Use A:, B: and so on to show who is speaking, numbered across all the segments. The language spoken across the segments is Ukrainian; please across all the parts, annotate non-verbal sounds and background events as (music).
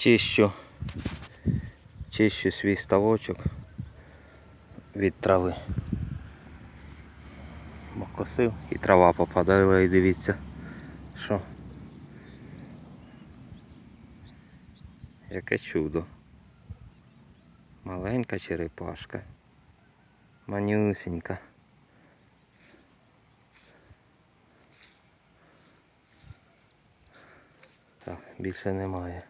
A: чищу, чищу свій ставочок від трави. Бо косив і трава попадала і дивіться, що. Яке чудо. Маленька черепашка. Манюсенька. Так, більше немає.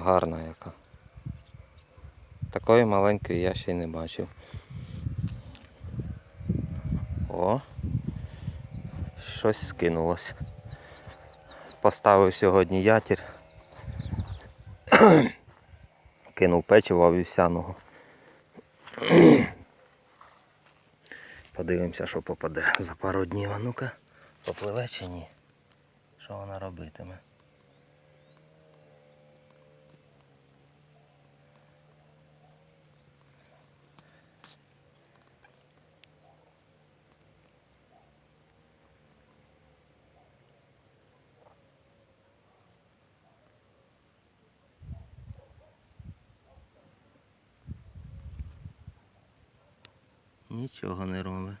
A: Гарна яка. Такої маленької я ще й не бачив. О! Щось скинулось. Поставив сьогодні ятір. (coughs) Кинув печиво вівсяного. (coughs) Подивимося, що попаде за пару днів. А ну-ка, попливе чи ні? Що вона робитиме? Нічого не робить.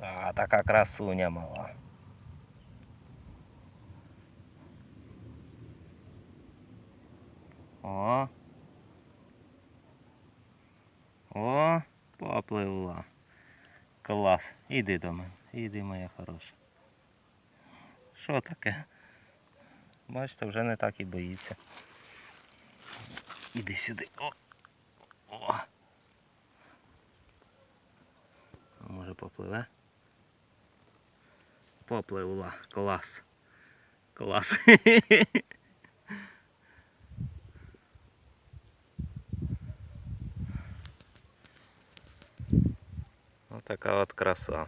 A: А, така красуня мала. О. О, попливла. Клас. Іди до мене. Іди, моя хороша. Що таке? Бачите, вже не так і боїться. Іди сюди. О. О. Може попливе? Попливла. Клас. Клас. (laughs) Отака от краса.